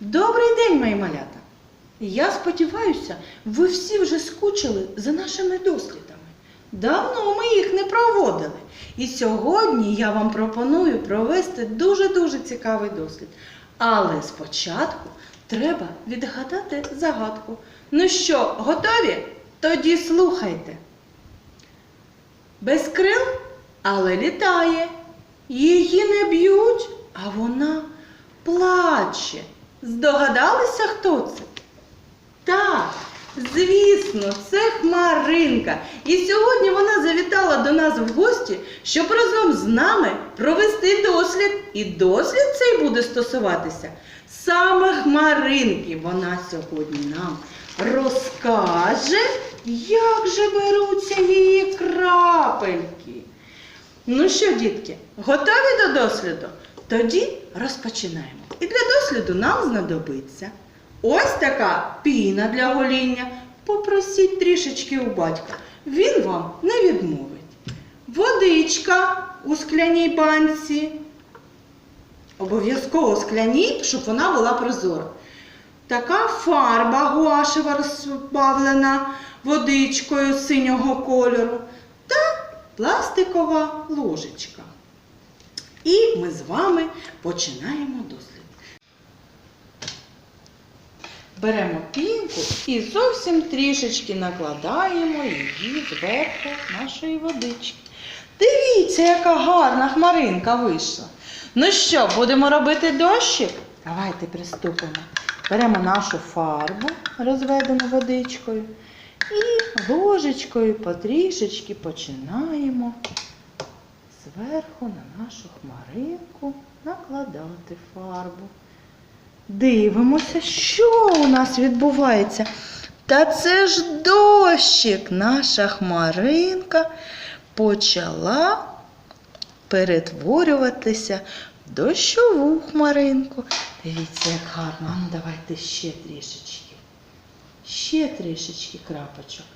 Добрий день, мої малята! Я сподіваюся, ви всі вже скучили за нашими дослідами. Давно ми їх не проводили. І сьогодні я вам пропоную провести дуже-дуже цікавий дослід. Але спочатку треба відгадати загадку. Ну що, готові? Тоді слухайте. Без крил, але літає. Її не б'ють, а вона плаче. Здогадалися, хто це? Так, звісно, це Хмаринка. І сьогодні вона завітала до нас в гості, щоб разом з нами провести дослід. І дослід цей буде стосуватися саме Хмаринки. Вона сьогодні нам розкаже, як же беруться її крапельки. Ну що, дітки, готові до досліду? Тоді розпочинаємо. І для досліду нам знадобиться ось така піна для гоління. Попросіть трішечки у батька. Він вам не відмовить. Водичка у скляній банці. Обов'язково скляній, щоб вона була прозора. Така фарба гуашева розбавлена водичкою синього кольору та пластикова ложечка. І ми з вами починаємо дослід. Беремо пінку і зовсім трішечки накладаємо її зверху нашої водички. Дивіться, яка гарна хмаринка вийшла. Ну що, будемо робити дощик? Давайте приступимо. Беремо нашу фарбу, розведену водичкою, і ложечкою потрішечки починаємо зверху на нашу хмаринку накладати фарбу. Дивимося, що у нас відбувається. Та це ж дощик. Наша хмаринка почала перетворюватися в дощову хмаринку. Дивіться, як гарно. Ну давайте ще трішечки. Ще трішечки крапочок.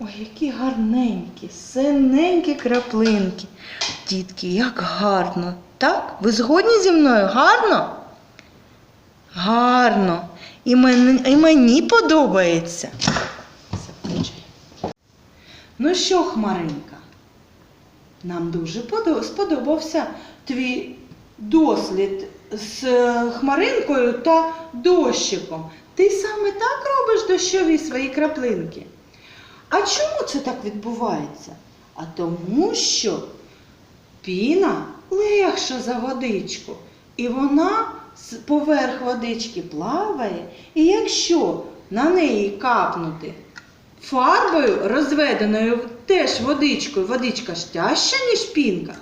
Ой, які гарненькі, синенькі краплинки. Дітки, як гарно. Так? Ви згодні зі мною? Гарно? Гарно. І мені, і мені подобається. Ну що, Хмаринка? Нам дуже сподобався твій дослід з е, хмаринкою та дощиком. Ти саме так робиш дощові свої краплинки. А чому це так відбувається? А тому що піна легша за водичку, і вона поверх водички плаває, і якщо на неї капнути фарбою, розведеною теж водичкою, водичка ж тяжча, ніж пінка,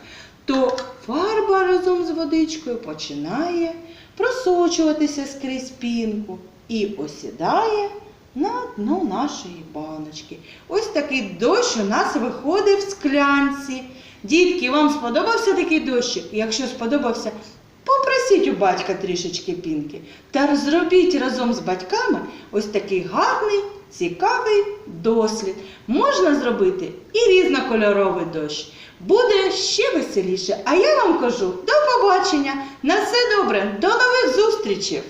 то фарба разом з водичкою починає просочуватися скрізь пінку і осідає на дно нашої баночки. Ось такий дощ у нас виходить в склянці. Дітки, вам сподобався такий дощик? Якщо сподобався, попросіть у батька трішечки пінки та зробіть разом з батьками ось такий гарний, цікавий дослід. Можна зробити і різнокольоровий дощ. Буде ще веселіше. А я вам кажу до побачення. На все добре, до нових зустрічей!